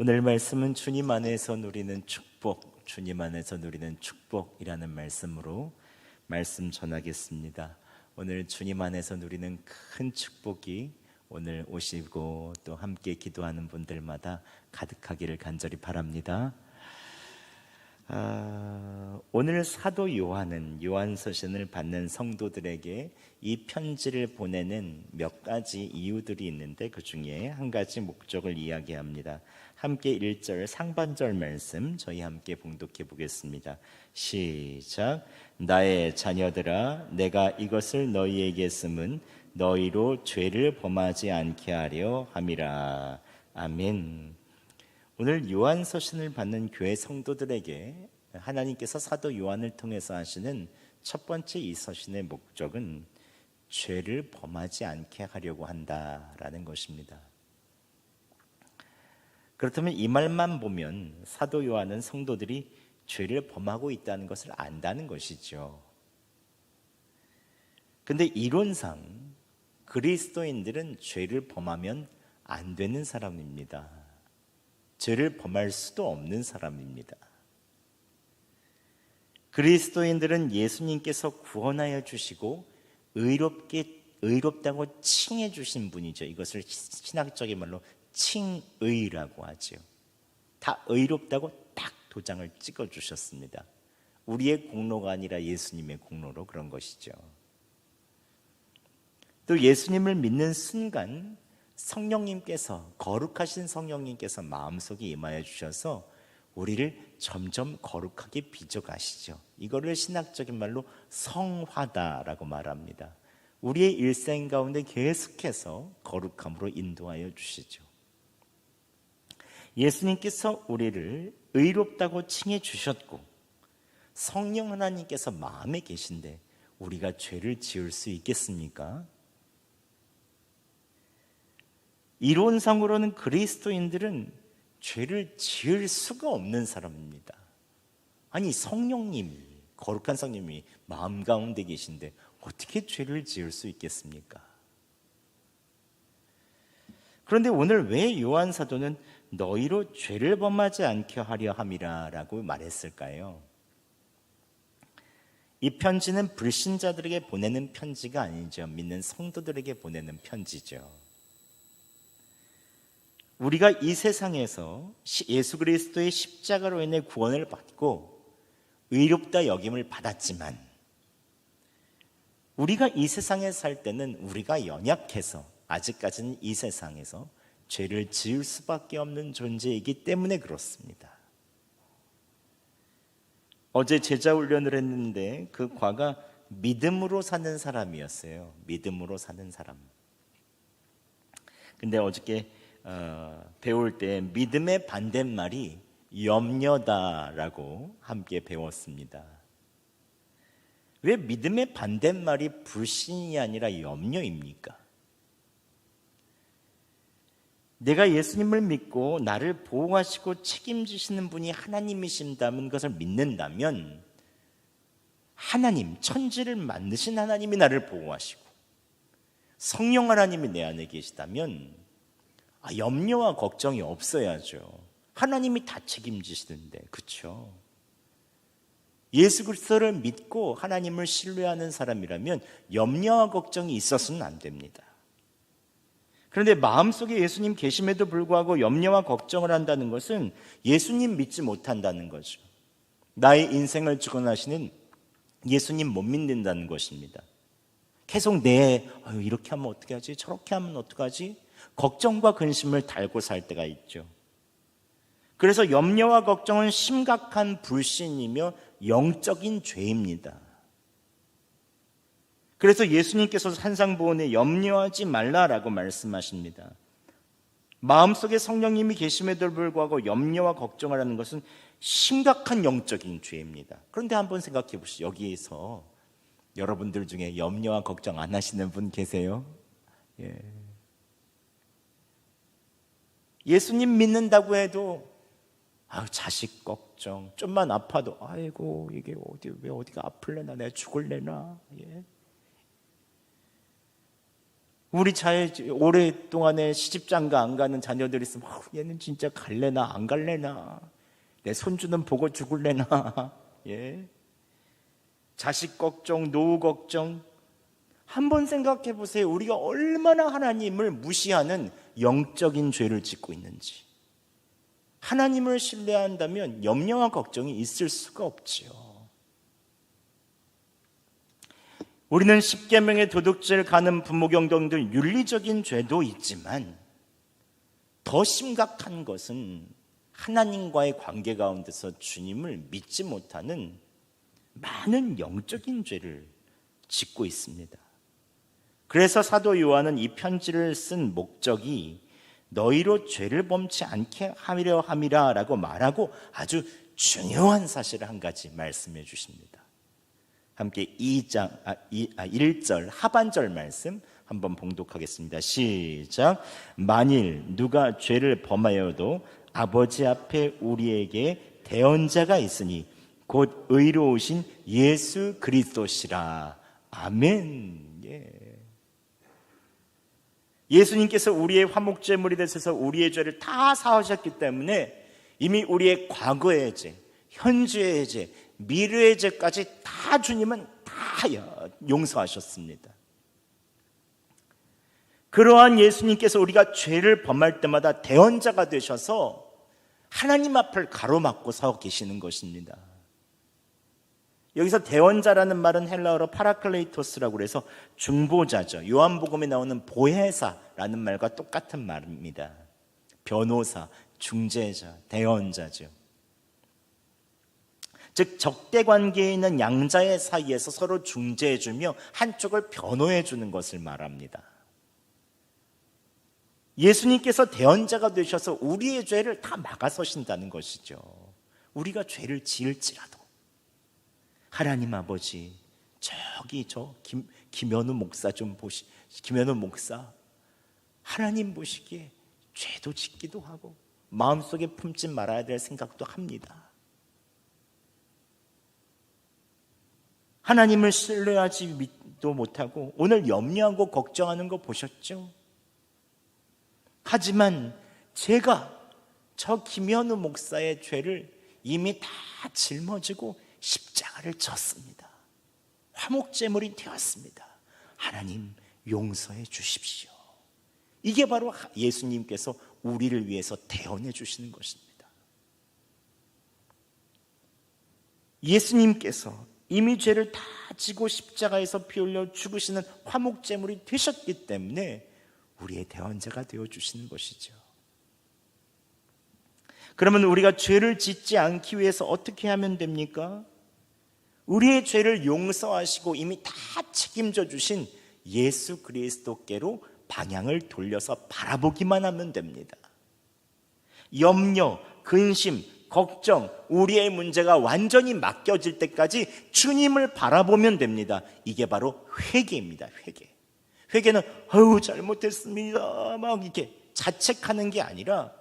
오늘 말씀은 주님 안에서 누리는 축복, 주님 안에서 누리는 축복이라는 말씀으로 말씀 전하겠습니다. 오늘 주님 안에서 누리는 큰 축복이 오늘 오시고 또 함께 기도하는 분들마다 가득하기를 간절히 바랍니다. 아, 오늘 사도 요한은 요한서신을 받는 성도들에게 이 편지를 보내는 몇 가지 이유들이 있는데 그 중에 한 가지 목적을 이야기합니다. 함께 1절 상반절 말씀 저희 함께 봉독해 보겠습니다. 시작. 나의 자녀들아 내가 이것을 너희에게 쓰면 너희로 죄를 범하지 않게 하려 함이라. 아멘. 오늘 요한 서신을 받는 교회 성도들에게 하나님께서 사도 요한을 통해서 하시는 첫 번째 이 서신의 목적은 죄를 범하지 않게 하려고 한다라는 것입니다. 그렇다면 이 말만 보면 사도 요한은 성도들이 죄를 범하고 있다는 것을 안다는 것이죠. 근데 이론상 그리스도인들은 죄를 범하면 안 되는 사람입니다. 죄를 범할 수도 없는 사람입니다. 그리스도인들은 예수님께서 구원하여 주시고 의롭게 의롭다고 칭해 주신 분이죠. 이것을 신학적인 말로 칭의라고 하죠. 다 의롭다고 딱 도장을 찍어 주셨습니다. 우리의 공로가 아니라 예수님의 공로로 그런 것이죠. 또 예수님을 믿는 순간 성령님께서 거룩하신 성령님께서 마음속에 임하여 주셔서 우리를 점점 거룩하게 빚어 가시죠. 이거를 신학적인 말로 성화다라고 말합니다. 우리의 일생 가운데 계속해서 거룩함으로 인도하여 주시죠. 예수님께서 우리를 의롭다고 칭해 주셨고 성령 하나님께서 마음에 계신데 우리가 죄를 지을 수 있겠습니까? 이론상으로는 그리스도인들은 죄를 지을 수가 없는 사람입니다. 아니 성령님이 거룩한 성령님이 마음 가운데 계신데 어떻게 죄를 지을 수 있겠습니까? 그런데 오늘 왜 요한 사도는 너희로 죄를 범하지 않게 하려 함이라라고 말했을까요? 이 편지는 불신자들에게 보내는 편지가 아니죠. 믿는 성도들에게 보내는 편지죠. 우리가 이 세상에서 예수 그리스도의 십자가로 인해 구원을 받고 의롭다 여김을 받았지만 우리가 이 세상에 살 때는 우리가 연약해서 아직까지는 이 세상에서 죄를 지을 수밖에 없는 존재이기 때문에 그렇습니다. 어제 제자 훈련을 했는데 그 과가 믿음으로 사는 사람이었어요. 믿음으로 사는 사람. 근데 어저께 어, 배울 때 믿음의 반대말이 염려다라고 함께 배웠습니다. 왜 믿음의 반대말이 불신이 아니라 염려입니까? 내가 예수님을 믿고 나를 보호하시고 책임지시는 분이 하나님이신다면 그것을 믿는다면 하나님, 천지를 만드신 하나님이 나를 보호하시고 성령 하나님이 내 안에 계시다면 아, 염려와 걱정이 없어야죠. 하나님이 다 책임지시는데, 그렇죠? 예수 그리스도를 믿고 하나님을 신뢰하는 사람이라면 염려와 걱정이 있어서는 안 됩니다. 그런데 마음속에 예수님 계심에도 불구하고 염려와 걱정을 한다는 것은 예수님 믿지 못한다는 거죠. 나의 인생을 주관하시는 예수님 못 믿는다는 것입니다. 계속 내 이렇게 하면 어떻게 하지? 저렇게 하면 어떻게 하지? 걱정과 근심을 달고 살 때가 있죠. 그래서 염려와 걱정은 심각한 불신이며 영적인 죄입니다. 그래서 예수님께서 산상보원에 염려하지 말라라고 말씀하십니다. 마음속에 성령님이 계심에도 불구하고 염려와 걱정을 하는 것은 심각한 영적인 죄입니다. 그런데 한번 생각해 보시죠. 여기에서 여러분들 중에 염려와 걱정 안 하시는 분 계세요? 예수님 믿는다고 해도 아 자식 걱정 좀만 아파도 아이고 이게 어디 왜 어디가 아플래나 내가 죽을래나 예. 우리 자에 오랫동안에 시집장가 안 가는 자녀들이 있으면 어, 얘는 진짜 갈래나 안 갈래나 내 손주는 보고 죽을래나 예 자식 걱정 노후 걱정 한번 생각해 보세요 우리가 얼마나 하나님을 무시하는 영적인 죄를 짓고 있는지 하나님을 신뢰한다면 염려와 걱정이 있을 수가 없지요. 우리는 십계명의 도둑질 가는 부모경정 등 윤리적인 죄도 있지만 더 심각한 것은 하나님과의 관계 가운데서 주님을 믿지 못하는 많은 영적인 죄를 짓고 있습니다. 그래서 사도 요한은 이 편지를 쓴 목적이 너희로 죄를 범치 않게 하려 함이라라고 말하고 아주 중요한 사실을 한 가지 말씀해 주십니다. 함께 2장 아, 2, 아 1절 하반절 말씀 한번 봉독하겠습니다. 시작. 만일 누가 죄를 범하여도 아버지 앞에 우리에게 대언자가 있으니 곧 의로우신 예수 그리스도시라. 아멘. 예. 예수님께서 우리의 화목제물이 되셔서 우리의 죄를 다 사하셨기 때문에 이미 우리의 과거의 죄, 현재의 죄, 미래의 죄까지 다 주님은 다 용서하셨습니다. 그러한 예수님께서 우리가 죄를 범할 때마다 대언자가 되셔서 하나님 앞을 가로막고 서 계시는 것입니다. 여기서 대원자라는 말은 헬라어로 파라클레이토스라고 그래서 중보자죠. 요한복음에 나오는 보혜사라는 말과 똑같은 말입니다. 변호사, 중재자, 대원자죠. 즉 적대 관계에 있는 양자의 사이에서 서로 중재해 주며 한쪽을 변호해 주는 것을 말합니다. 예수님께서 대언자가 되셔서 우리의 죄를 다 막아서신다는 것이죠. 우리가 죄를 지을지라도 하나님 아버지 저기 저 김, 김현우 목사 좀 보시 김현우 목사 하나님 보시기에 죄도 짓기도 하고 마음속에 품지 말아야 될 생각도 합니다. 하나님을 신뢰하지도 못하고 오늘 염려하고 걱정하는 거 보셨죠? 하지만 제가 저 김현우 목사의 죄를 이미 다 짊어지고 십자가를 졌습니다. 화목제물이 되었습니다. 하나님 용서해 주십시오. 이게 바로 예수님께서 우리를 위해서 대언해 주시는 것입니다. 예수님께서 이미 죄를 다 지고 십자가에서 피 흘려 죽으시는 화목제물이 되셨기 때문에 우리의 대언자가 되어 주시는 것이죠. 그러면 우리가 죄를 짓지 않기 위해서 어떻게 하면 됩니까? 우리의 죄를 용서하시고 이미 다 책임져 주신 예수 그리스도께로 방향을 돌려서 바라보기만 하면 됩니다. 염려, 근심, 걱정, 우리의 문제가 완전히 맡겨질 때까지 주님을 바라보면 됩니다. 이게 바로 회개입니다. 회개. 회개는 어우 잘못했습니다. 막 이렇게 자책하는 게 아니라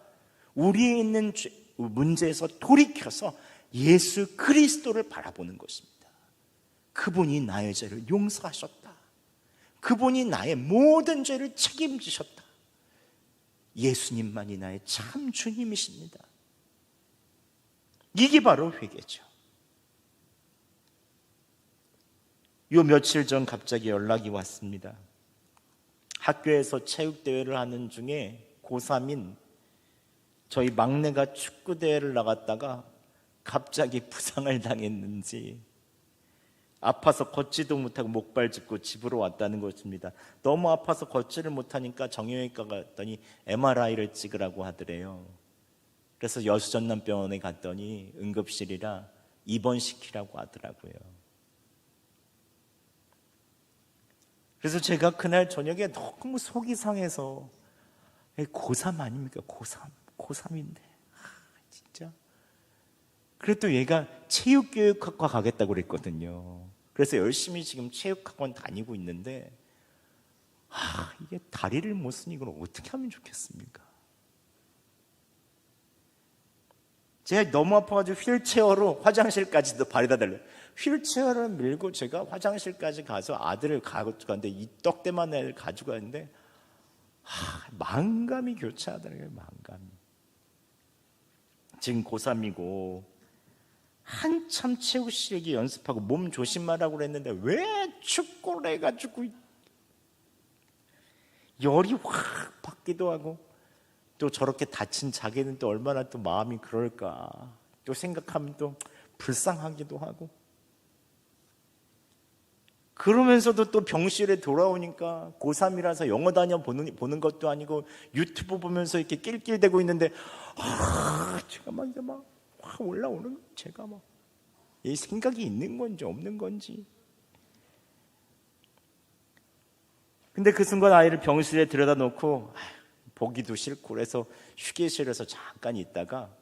우리에 있는 문제에서 돌이켜서 예수 그리스도를 바라보는 것입니다. 그분이 나의 죄를 용서하셨다. 그분이 나의 모든 죄를 책임지셨다. 예수님만이 나의 참 주님이십니다. 이게 바로 회개죠. 요 며칠 전 갑자기 연락이 왔습니다. 학교에서 체육대회를 하는 중에 고3인 저희 막내가 축구대회를 나갔다가 갑자기 부상을 당했는지 아파서 걷지도 못하고 목발 짚고 집으로 왔다는 것입니다. 너무 아파서 걷지를 못하니까 정형외과 갔더니 MRI를 찍으라고 하더래요. 그래서 여수전남병원에 갔더니 응급실이라 입원시키라고 하더라고요. 그래서 제가 그날 저녁에 너무 속이 상해서 고3 아닙니까? 고3. 고3인데. 아, 진짜. 그래도 얘가 체육교육학과 가겠다고 그랬거든요. 그래서 열심히 지금 체육학원 다니고 있는데, 아, 이게 다리를 못 쓰니 이걸 어떻게 하면 좋겠습니까? 제가 너무 아파가지고 휠체어로 화장실까지도 바래다 달래. 휠체어를 밀고 제가 화장실까지 가서 아들을 가져갔는데 이 떡대만 애를 가져갔는데 하, 만감이 교차하더라고요. 만감이. 지금 고3이고 한참 체육 시기 연습하고 몸 조심하라고 그랬는데 왜 축구를 해가지고 열이 확 받기도 하고 또 저렇게 다친 자기는 또 얼마나 또 마음이 그럴까 또 생각하면 또 불쌍하기도 하고 그러면서도 또 병실에 돌아오니까 고3이라서 영어 다녀 보는, 보는 것도 아니고 유튜브 보면서 이렇게 낄낄대고 있는데 아, 제가 막 이제 막 확 올라오는. 제가 막 이 생각이 있는 건지 없는 건지 근데 그 순간 아이를 병실에 들여다 놓고 보기도 싫고 그래서 휴게실에서 잠깐 있다가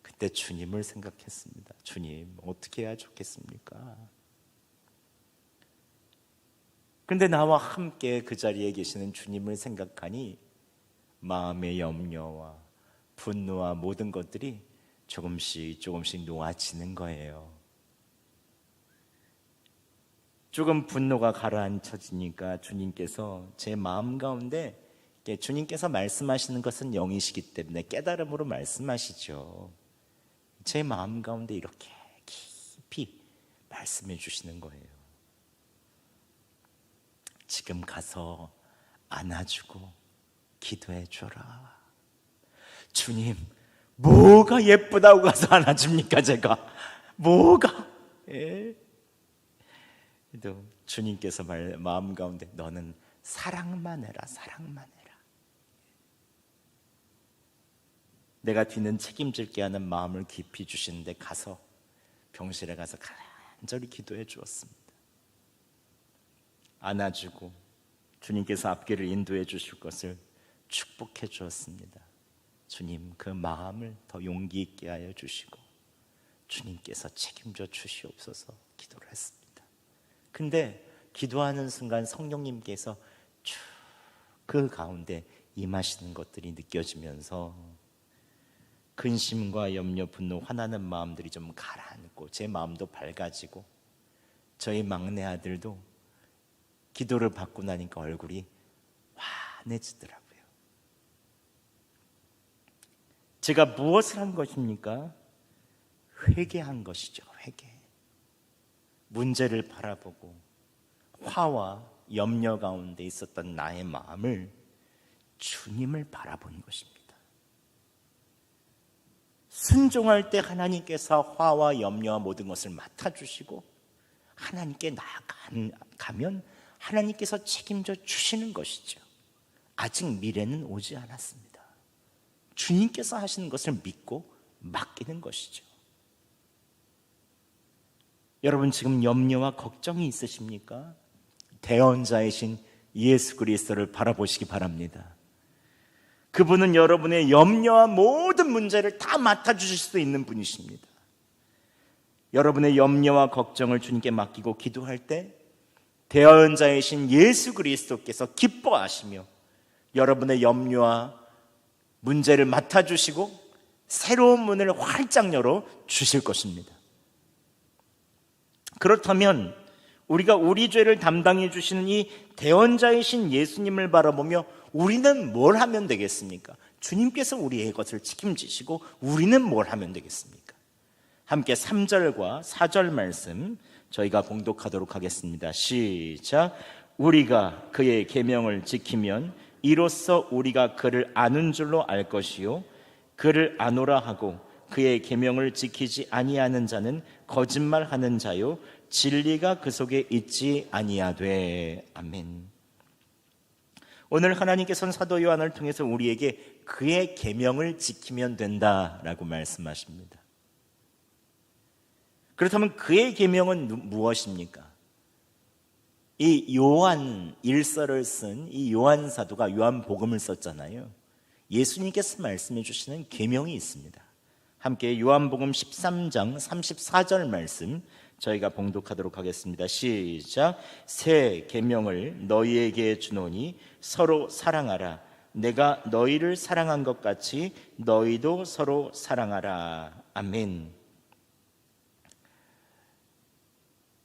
그때 주님을 생각했습니다. 주님 어떻게 해야 좋겠습니까? 근데 나와 함께 그 자리에 계시는 주님을 생각하니 마음의 염려와 분노와 모든 것들이 조금씩 조금씩 놓아지는 거예요. 조금 분노가 가라앉혀지니까 주님께서 제 마음 가운데 주님께서 말씀하시는 것은 영이시기 때문에 깨달음으로 말씀하시죠. 제 마음 가운데 이렇게 깊이 말씀해 주시는 거예요. 지금 가서 안아주고 기도해 줘라. 주님, 뭐가 예쁘다고 가서 안아줍니까, 제가? 뭐가? 예. 또 주님께서 말, 마음 가운데 너는 사랑만 해라, 사랑만 해라. 내가 뒤는 책임질게 하는 마음을 깊이 주시는데 가서 병실에 가서 간절히 기도해 주었습니다. 안아주고 주님께서 앞길을 인도해 주실 것을 축복해 주었습니다. 주님 그 마음을 더 용기 있게 하여 주시고 주님께서 책임져 주시옵소서 기도를 했습니다. 근데 기도하는 순간 성령님께서 쭉그 가운데 임하시는 것들이 느껴지면서 근심과 염려, 분노, 화나는 마음들이 좀 가라앉고 제 마음도 밝아지고 저희 막내 아들도 기도를 받고 나니까 얼굴이 환해지더라고요. 제가 무엇을 한 것입니까? 회개한 것이죠. 회개. 문제를 바라보고 화와 염려 가운데 있었던 나의 마음을 주님을 바라본 것입니다. 순종할 때 하나님께서 화와 염려와 모든 것을 맡아주시고 하나님께 나아가면 하나님께서 책임져 주시는 것이죠. 아직 미래는 오지 않았습니다. 주님께서 하시는 것을 믿고 맡기는 것이죠. 여러분 지금 염려와 걱정이 있으십니까? 대언자이신 예수 그리스도를 바라보시기 바랍니다. 그분은 여러분의 염려와 모든 문제를 다 맡아주실 수 있는 분이십니다. 여러분의 염려와 걱정을 주님께 맡기고 기도할 때 대언자이신 예수 그리스도께서 기뻐하시며 여러분의 염려와 문제를 맡아주시고 새로운 문을 활짝 열어 주실 것입니다. 그렇다면 우리가 우리 죄를 담당해 주시는 이 대원자이신 예수님을 바라보며 우리는 뭘 하면 되겠습니까? 주님께서 우리의 것을 책임지시고 우리는 뭘 하면 되겠습니까? 함께 3절과 4절 말씀 저희가 봉독하도록 하겠습니다. 시작. 우리가 그의 계명을 지키면 이로써 우리가 그를 아는 줄로 알 것이요 그를 아노라 하고 그의 계명을 지키지 아니하는 자는 거짓말하는 자요 진리가 그 속에 있지 아니하되 아멘. 오늘 하나님께서는 사도 요한을 통해서 우리에게 그의 계명을 지키면 된다라고 말씀하십니다. 그렇다면 그의 계명은 무엇입니까? 이 요한 일서를 쓴 이 요한 사도가 요한 복음을 썼잖아요. 예수님께서 말씀해 주시는 계명이 있습니다. 함께 요한복음 13장 34절 말씀 저희가 봉독하도록 하겠습니다. 시작. 새 계명을 너희에게 주노니 서로 사랑하라. 내가 너희를 사랑한 것 같이 너희도 서로 사랑하라. 아멘.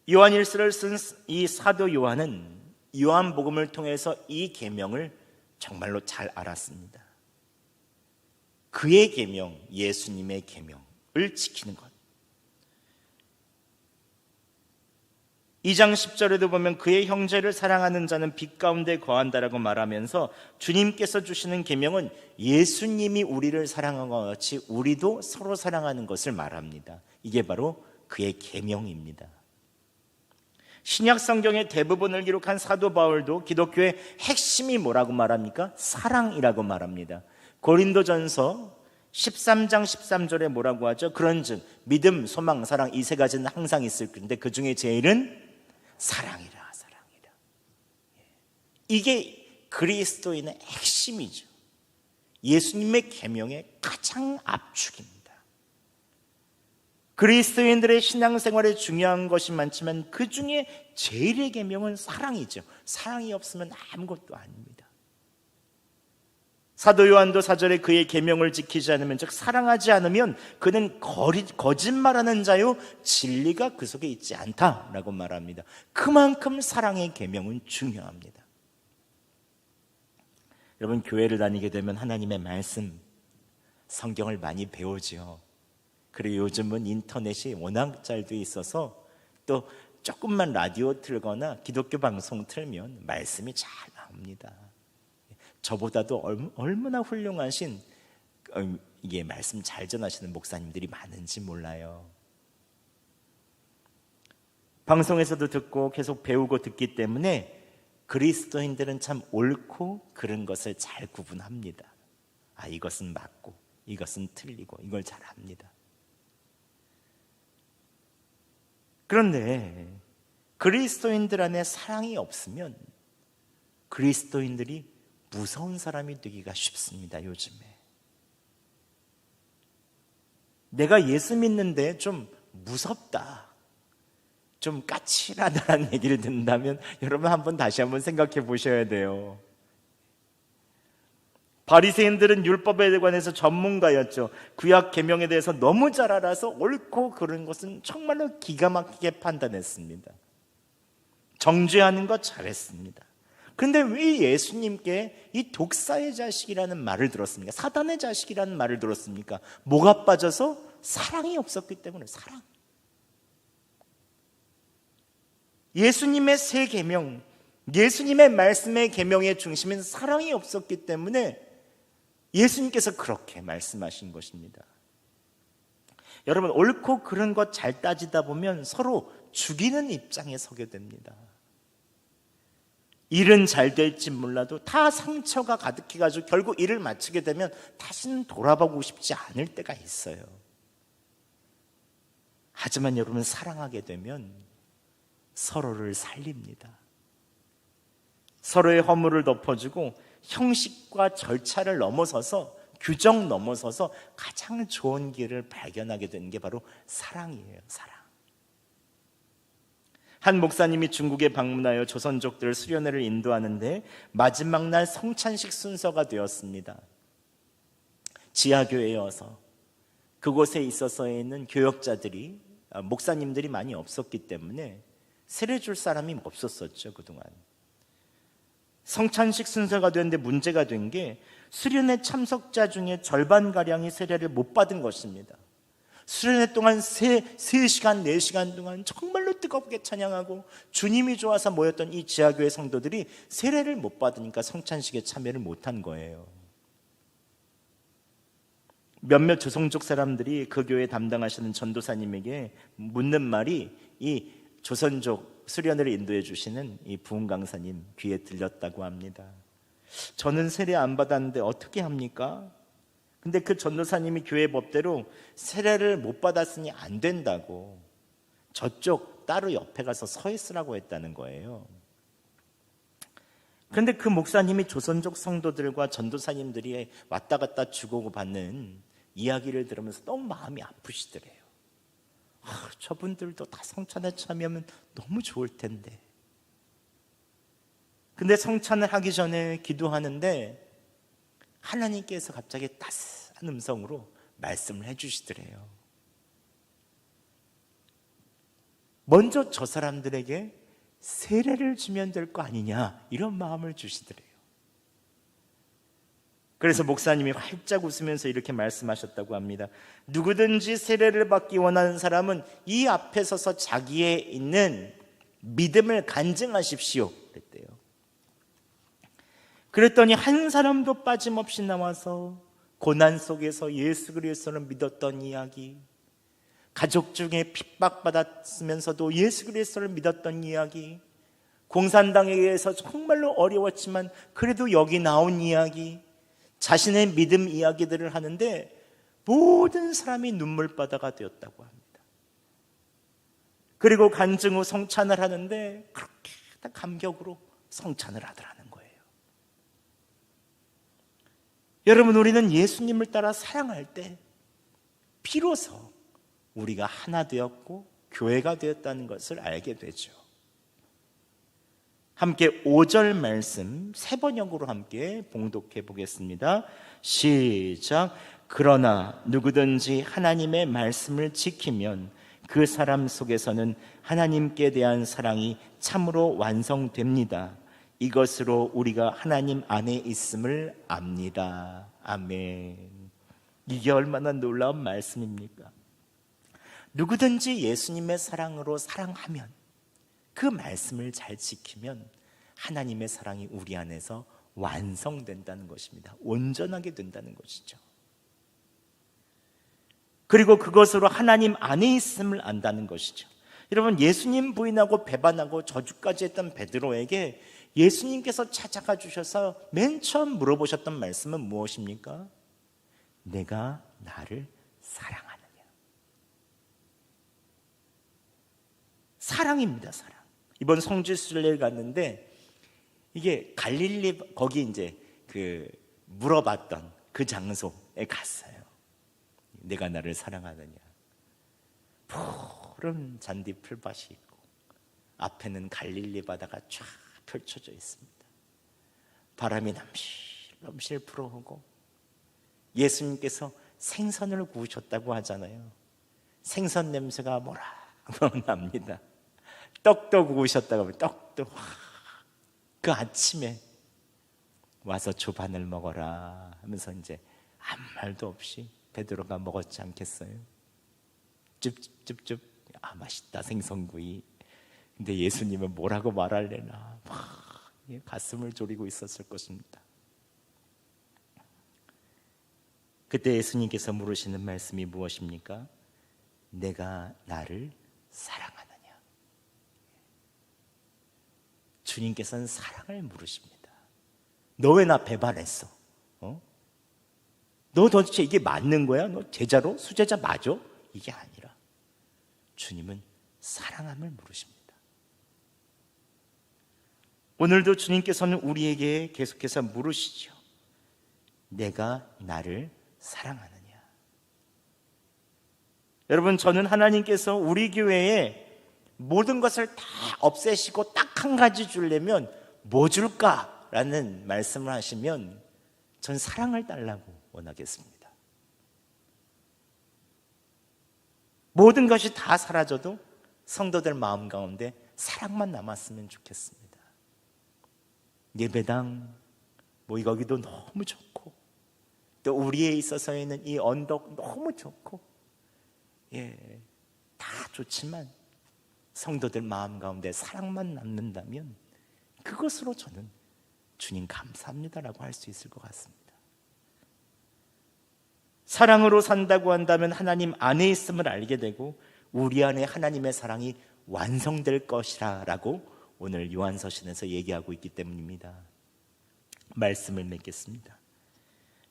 요한일서를 쓴 이 사도 요한은 요한복음을 통해서 이 계명을 정말로 잘 알았습니다. 그의 계명, 예수님의 계명을 지키는 것. 2장 10절에도 보면 그의 형제를 사랑하는 자는 빛 가운데 거한다라고 말하면서 주님께서 주시는 계명은 예수님이 우리를 사랑한 것 같이 우리도 서로 사랑하는 것을 말합니다. 이게 바로 그의 계명입니다. 신약 성경의 대부분을 기록한 사도 바울도 기독교의 핵심이 뭐라고 말합니까? 사랑이라고 말합니다. 고린도전서 13장 13절에 뭐라고 하죠? 그런즉 믿음, 소망, 사랑 이 세 가지는 항상 있을 텐데 그 중에 제일은 사랑이라, 사랑이라. 예. 이게 그리스도인의 핵심이죠. 예수님의 계명의 가장 압축입니다. 그리스도인들의 신앙생활에 중요한 것이 많지만 그 중에 제일의 계명은 사랑이죠. 사랑이 없으면 아무것도 아닙니다. 사도 요한도 사절에 그의 계명을 지키지 않으면 즉 사랑하지 않으면 그는 거리, 거짓말하는 자요 진리가 그 속에 있지 않다라고 말합니다. 그만큼 사랑의 계명은 중요합니다. 여러분 교회를 다니게 되면 하나님의 말씀 성경을 많이 배우지요. 그리고 요즘은 인터넷이 워낙 잘 돼 있어서 또 조금만 라디오 틀거나 기독교 방송 틀면 말씀이 잘 나옵니다. 저보다도 얼마나 훌륭하신 어, 이게 말씀 잘 전하시는 목사님들이 많은지 몰라요. 방송에서도 듣고 계속 배우고 듣기 때문에 그리스도인들은 참 옳고 그른 것을 잘 구분합니다. 아, 이것은 맞고 이것은 틀리고 이걸 잘 압니다. 그런데 그리스도인들 안에 사랑이 없으면 그리스도인들이 무서운 사람이 되기가 쉽습니다, 요즘에. 내가 예수 믿는데 좀 무섭다. 좀 까칠하다는 얘기를 듣는다면 여러분 한번 다시 한번 생각해 보셔야 돼요. 바리새인들은 율법에 관해서 전문가였죠. 구약 계명에 대해서 너무 잘 알아서 옳고 그른 것은 정말로 기가 막히게 판단했습니다. 정죄하는 것 잘했습니다. 근데 왜 예수님께 이 독사의 자식이라는 말을 들었습니까? 사단의 자식이라는 말을 들었습니까? 뭐가 빠져서 사랑이 없었기 때문에 사랑. 예수님의 세 계명, 예수님의 말씀의 계명의 중심은 사랑이 없었기 때문에 예수님께서 그렇게 말씀하신 것입니다. 여러분 옳고 그른 것 잘 따지다 보면 서로 죽이는 입장에 서게 됩니다. 일은 잘 될지 몰라도 다 상처가 가득해가지고 결국 일을 마치게 되면 다시는 돌아보고 싶지 않을 때가 있어요. 하지만 여러분 사랑하게 되면 서로를 살립니다. 서로의 허물을 덮어주고 형식과 절차를 넘어서서 규정 넘어서서 가장 좋은 길을 발견하게 되는 게 바로 사랑이에요. 사랑. 한 목사님이 중국에 방문하여 조선족들 수련회를 인도하는데 마지막 날 성찬식 순서가 되었습니다. 지하교회여서 그곳에 있어서 있는 교역자들이 아, 목사님들이 많이 없었기 때문에 세례 줄 사람이 없었었죠 그동안. 성찬식 순서가 되는데 문제가 된 게 수련회 참석자 중에 절반 가량이 세례를 못 받은 것입니다. 수련회 동안 세, 세 시간, 네 시간 동안 정말로 뜨겁게 찬양하고 주님이 좋아서 모였던 이 지하교회 성도들이 세례를 못 받으니까 성찬식에 참여를 못한 거예요. 몇몇 조성족 사람들이 그 교회 담당하시는 전도사님에게 묻는 말이 이 조선족 수련회를 인도해 주시는 이 부흥 강사님 귀에 들렸다고 합니다. 저는 세례 안 받았는데 어떻게 합니까? 근데 그 전도사님이 교회 법대로 세례를 못 받았으니 안 된다고 저쪽 따로 옆에 가서 서 있으라고 했다는 거예요. 그런데 그 목사님이 조선족 성도들과 전도사님들이 왔다 갔다 주고 받는 이야기를 들으면서 너무 마음이 아프시더래요. 아, 저분들도 다 성찬에 참여하면 너무 좋을 텐데. 근데 성찬을 하기 전에 기도하는데 하나님께서 갑자기 따스한 음성으로 말씀을 해주시더래요. 먼저 저 사람들에게 세례를 주면 될 거 아니냐 이런 마음을 주시더래요. 그래서 목사님이 활짝 웃으면서 이렇게 말씀하셨다고 합니다. 누구든지 세례를 받기 원하는 사람은 이 앞에 서서 자기의 있는 믿음을 간증하십시오. 그랬대요. 그랬더니 한 사람도 빠짐없이 나와서 고난 속에서 예수 그리스도를 믿었던 이야기, 가족 중에 핍박받았으면서도 예수 그리스도를 믿었던 이야기, 공산당에 의해서 정말로 어려웠지만 그래도 여기 나온 이야기, 자신의 믿음 이야기들을 하는데 모든 사람이 눈물바다가 되었다고 합니다. 그리고 간증 후 성찬을 하는데 그렇게 다 감격으로 성찬을 하더라는 거예요. 여러분, 우리는 예수님을 따라 사랑할 때 비로소 우리가 하나 되었고 교회가 되었다는 것을 알게 되죠. 함께 5절 말씀 세 번역으로 함께 봉독해 보겠습니다. 시작. 그러나 누구든지 하나님의 말씀을 지키면 그 사람 속에서는 하나님께 대한 사랑이 참으로 완성됩니다. 이것으로 우리가 하나님 안에 있음을 압니다. 아멘. 이게 얼마나 놀라운 말씀입니까? 누구든지 예수님의 사랑으로 사랑하면 그 말씀을 잘 지키면 하나님의 사랑이 우리 안에서 완성된다는 것입니다. 온전하게 된다는 것이죠. 그리고 그것으로 하나님 안에 있음을 안다는 것이죠. 여러분 예수님 부인하고 배반하고 저주까지 했던 베드로에게 예수님께서 찾아가 주셔서 맨 처음 물어보셨던 말씀은 무엇입니까? 내가 나를 사랑하느냐. 사랑입니다, 사랑. 이번 성지순례를 갔는데 이게 갈릴리 거기 이제 그 물어봤던 그 장소에 갔어요. 내가 나를 사랑하느냐. 푸른 잔디 풀밭이 있고 앞에는 갈릴리 바다가 쫙 펼쳐져 있습니다. 바람이 남실남실 불어오고 예수님께서 생선을 구우셨다고 하잖아요. 생선 냄새가 뭐라 납니다. 떡도 구우셨다고 하면 떡도 그 아침에 와서 조반을 먹어라 하면서 이제 아무 말도 없이 베드로가 먹었지 않겠어요? 찝찝찝 아 맛있다 생선구이. 근데 예수님은 뭐라고 말할래나. 막 가슴을 졸이고 있었을 것입니다. 그때 예수님께서 물으시는 말씀이 무엇입니까? 내가 나를 사랑하느냐 주님께서는 사랑을 물으십니다 너 왜 나 배반했어? 어? 너 도대체 이게 맞는 거야? 너 제자로? 수제자 맞아? 이게 아니라 주님은 사랑함을 물으십니다. 오늘도 주님께서는 우리에게 계속해서 물으시죠. 내가 나를 사랑하느냐? 여러분, 저는 하나님께서 우리 교회에 모든 것을 다 없애시고 딱 한 가지 주려면 뭐 줄까라는 말씀을 하시면 전 사랑을 달라고 원하겠습니다. 모든 것이 다 사라져도 성도들 마음 가운데 사랑만 남았으면 좋겠습니다. 예배당, 뭐 거기도 너무 좋고, 또 우리에 있어서는 이 언덕 너무 좋고, 예, 다 좋지만 성도들 마음 가운데 사랑만 남는다면 그것으로 저는 주님 감사합니다라고 할 수 있을 것 같습니다. 사랑으로 산다고 한다면 하나님 안에 있음을 알게 되고 우리 안에 하나님의 사랑이 완성될 것이라라고 오늘 요한서신에서 얘기하고 있기 때문입니다. 말씀을 맺겠습니다.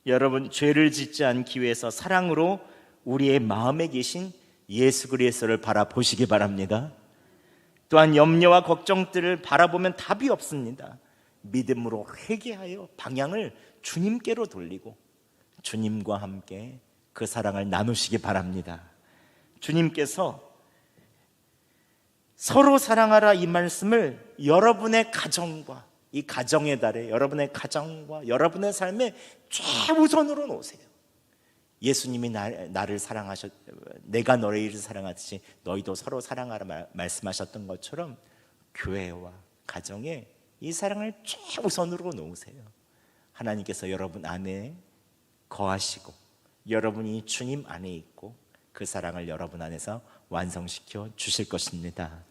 여러분 죄를 짓지 않기 위해서 사랑으로 우리의 마음에 계신 예수 그리스도를 바라보시기 바랍니다. 또한 염려와 걱정들을 바라보면 답이 없습니다. 믿음으로 회개하여 방향을 주님께로 돌리고 주님과 함께 그 사랑을 나누시기 바랍니다. 주님께서 서로 사랑하라 이 말씀을 여러분의 가정과 이 가정의 달에 여러분의 가정과 여러분의 삶에 최우선으로 놓으세요. 예수님이 나, 나를 사랑하셨 내가 너희를 사랑하듯이 너희도 서로 사랑하라 말, 말씀하셨던 것처럼 교회와 가정에 이 사랑을 최우선으로 놓으세요. 하나님께서 여러분 안에 거하시고 여러분이 주님 안에 있고 그 사랑을 여러분 안에서 완성시켜 주실 것입니다.